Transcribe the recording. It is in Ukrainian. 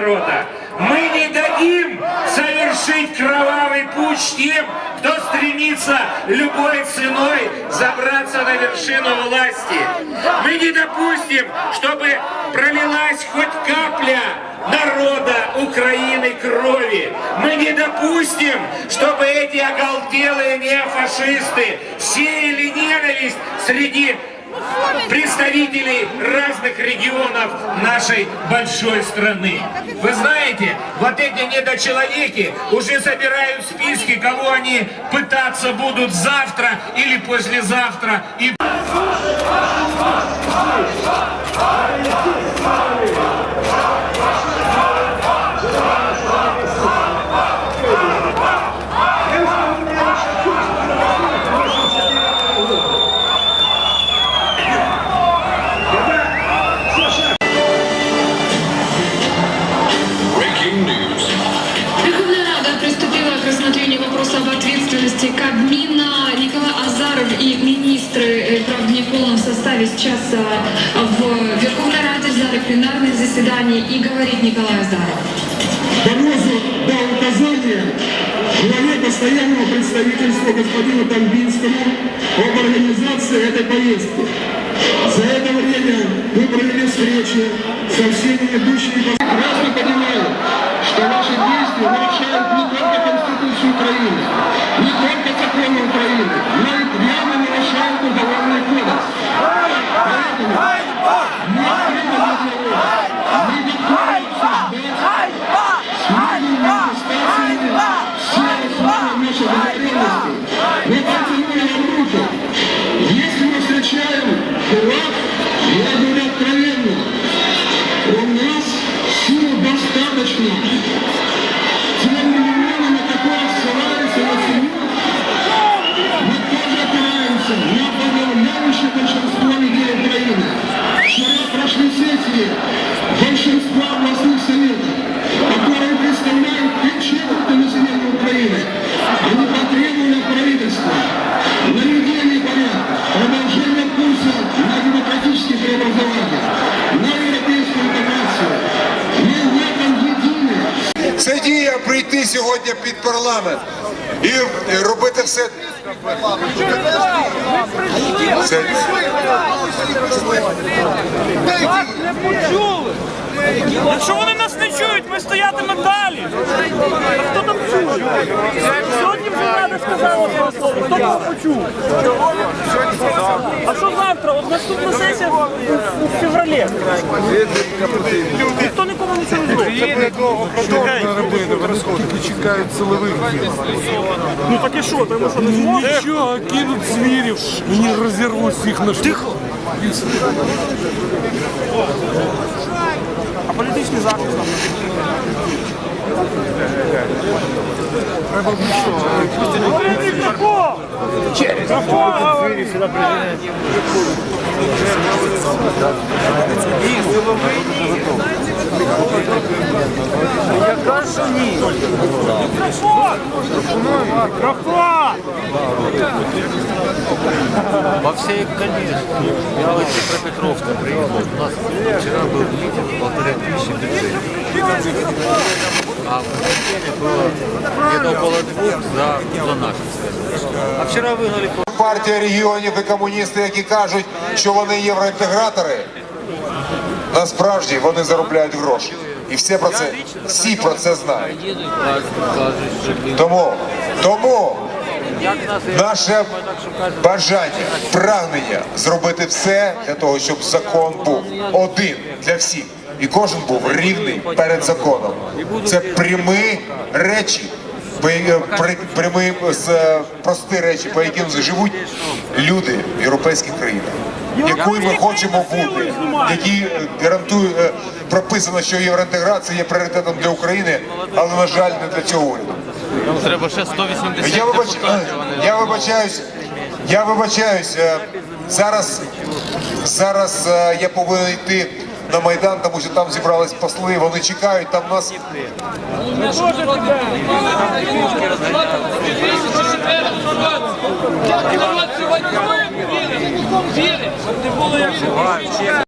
переворота. Мы не дадим совершить кровавый путь тем, кто стремится любой ценой забраться на вершину власти. Мы не допустим, чтобы пролилась хоть капля народа Украины крови. Мы не допустим, чтобы эти оголтелые неофашисты сеяли ненависть среди представителей разных регионов нашей большой страны. Вы знаете, вот эти недочеловеки уже собирают списки, кого они пытаться будут завтра или послезавтра. И Breaking сейчас а, в Верховной Раде в зале пленарных заседаний и говорит Николай Азаров. Барозу дал указание главе постоянного представительства господину Тамбинскому об организации этой поездки. За это время мы провели встречи со всеми ведущими прекрасно понимаю, что наши действия нарушают не только Конституцию Украины, демократические преобразования, на европейскую интеграцию. Мы в этом едины. Це дія прийти сьогодні під парламент і, робити все. Це, не почули. Якщо вони нас не чують, ми стоятимемо далі. А хто там чує? Сьогодні вже влада сказала своє слово. Хто там почув? А що завтра? От наступна сесія в февралі. Ніхто нікому нічого не зробить. Тільки чекають силових. Ну так і що? Тому що не зможе? Що, кинуть звірів, мені розірвуть всіх на Тихо! А політичний захист нам Говори мікрофон! Мікрофон, говори! Яка Во всей, конечно. Я вот из Днепропетровска приехал. У нас вчера был митинг, полторы тысячи людей. А в понедельник было где-то около двух за, за наши связи. А вчера выгнали партія регіонів і комуністи, які кажуть, що вони євроінтегратори, насправді вони заробляють гроші. І все про це, всі про це знають. Тому, тому наше бажання, прагнення зробити все для того, щоб закон був один для всіх. І кожен був рівний перед законом. Це прямі речі, по прямі е, прості речі, по яким живуть люди в європейських країнах, якою ми хочемо бути, які е, гарантують е, прописано, що євроінтеграція є пріоритетом для України, але на жаль, не для цього уряду. нам треба ще 180 Я, вибач... депутатів. я вибачаюсь. Я вибачаюсь. е, Зараз, зараз я повинен йти на Майдан, тому що там зібрались посли, вони чекають, там нас щоб не було як